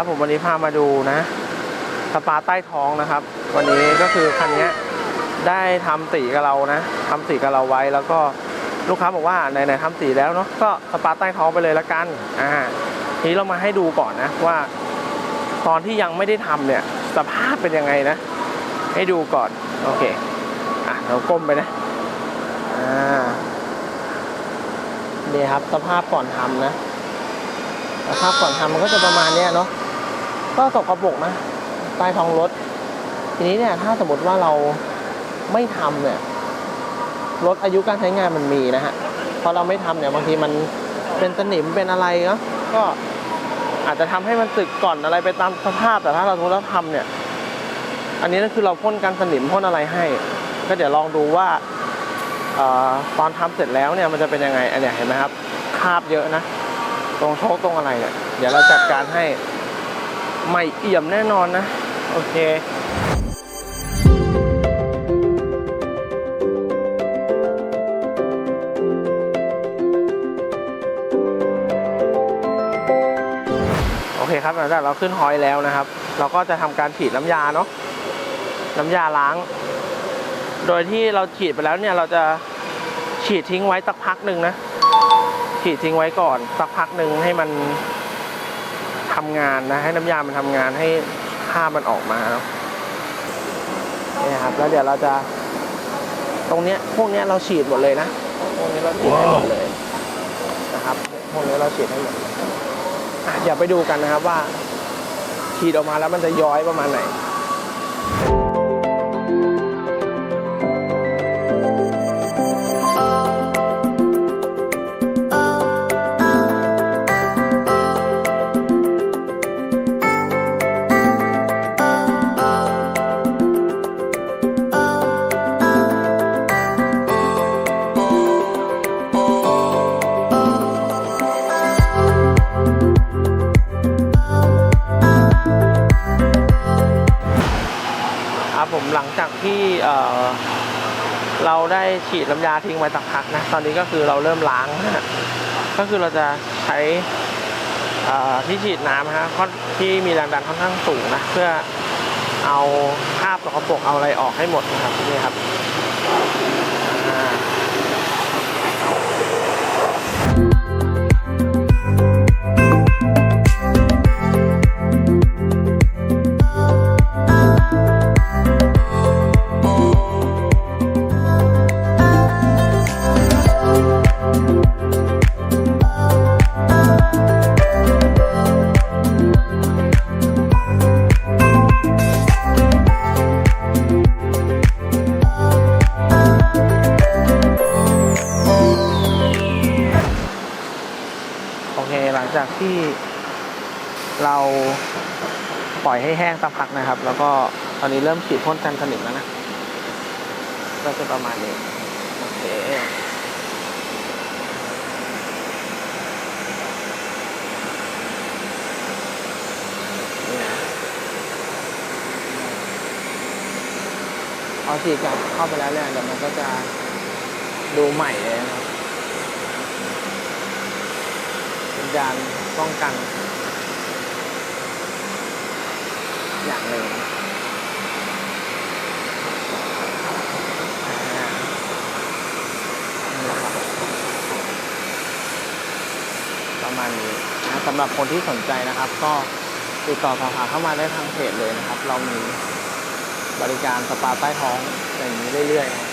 ครับผมวันนี้พามาดูนะสปาใต้ท้องนะครับ วันนี้ก็คือคันนี้ได้ทำสีกับเรานะทำสีกับเราไว้แล้วก็ลูกค้าบอกว่าไหนๆทำสีแล้วเนาะก็สปาใต้ท้องไปเลยละกันอ่าทีนี้เรามาให้ดูก่อนนะว่า ตอนที่ยังไม่ได้ทำเนี่ย สภาพเป็นยังไงนะ ให้ดูก่อนโอเคอะเราก้มไปนะอ่านี่ครับสภาพก่อนทำนะสภาพก่อนทำมันก็จะประมาณเนี้ยเนาะ ก็ตกระปรกนะใต้ท้องรถ ทีนี้เนี่ยถ้าสมมติว่าเราไม่ทำเนี่ยรถอายุการใช้งานมันมีนะฮะพอเราไม่ทำเนี่ยบางทีมันเป็นสนิมเป็นอะไรเนาะก็อาจจะทำให้มันสึกก่อนอะไรไปตามสภาพแต่ถ้าเราทุเราทำเนี่ย อันนี้ก็คือเราพ่นกันสนิมพ่นอะไรให้ ก็เดี๋ยวลองดูว่าตอนทำเสร็จแล้วเนี่ยมันจะเป็นยังไงอันเนี้ยเห็นไหมครับคาบเยอะนะ ตรงโชคตรงอะไรเนี่ยเดี๋ยวเราจัดการให้ ใหม่เอี่ยมแน่นอนนะ โอเคโอเคครับหลังจากเราขึ้นฮอยแล้วนะครับ เราก็จะทำการฉีดน้ำยาเนาะน้ำยาล้าง โดยที่เราฉีดไปแล้วเนี่ยเราจะฉีดทิ้งไว้สักพักหนึ่งนะฉีดทิ้งไว้ก่อนสักพักหนึ่งให้มัน ทำงานนะ ให้น้ำยามันทำงานให้ค่ามันออกมาเนาะเนี่ยครับ แล้วเดี๋ยวเราจะ ตรงเนี้ย พวกเนี้ยเราฉีดหมดเลยนะ พวกนี้เราฉีดให้หมดเลยนะครับ พวกนี้เราฉีดให้หมดอะเดี๋ยวไปดูกันนะครับว่า ฉีดออกมาแล้วมันจะย้อยประมาณไหน ลังจากที่เออเราได้ฉีดน้ำยาทิ้งไว้สักพักนะ ตอนนี้ก็คือเราเริ่มล้างนะฮะ ก็คือเราจะใช้ที่ฉีดน้ำนะฮะค่อนที่มีแรงดันค่อนข้างสูงนะ เพื่อเอาคราบสกปรกเอาอะไรออกให้หมดนะครับนี่ครับ โอเคหลังจากที่เราปล่อยให้แห้งสักพักนะครับ แล้วก็ตอนนี้เริ่มฉีดพ่นกันสนิมแล้วนะ ก็จะประมาณนี้ โอเคนี่นะพ อฉีดกับเข้าไปแล้วเนี่ยเดี๋ยวมันก็จะดูใหม่เลยนะครับเป็นการป้องกัน อย่างหนึ่งอ่านี่แหละครับประมาณนี้นะสำหรับคนที่สนใจนะครับ ก็ติดต่อสอบถามเข้ามาได้ทางเพจเลยนะครับ เรามี บริการสปาใต้ท้องอย่างนี้เรื่อยๆ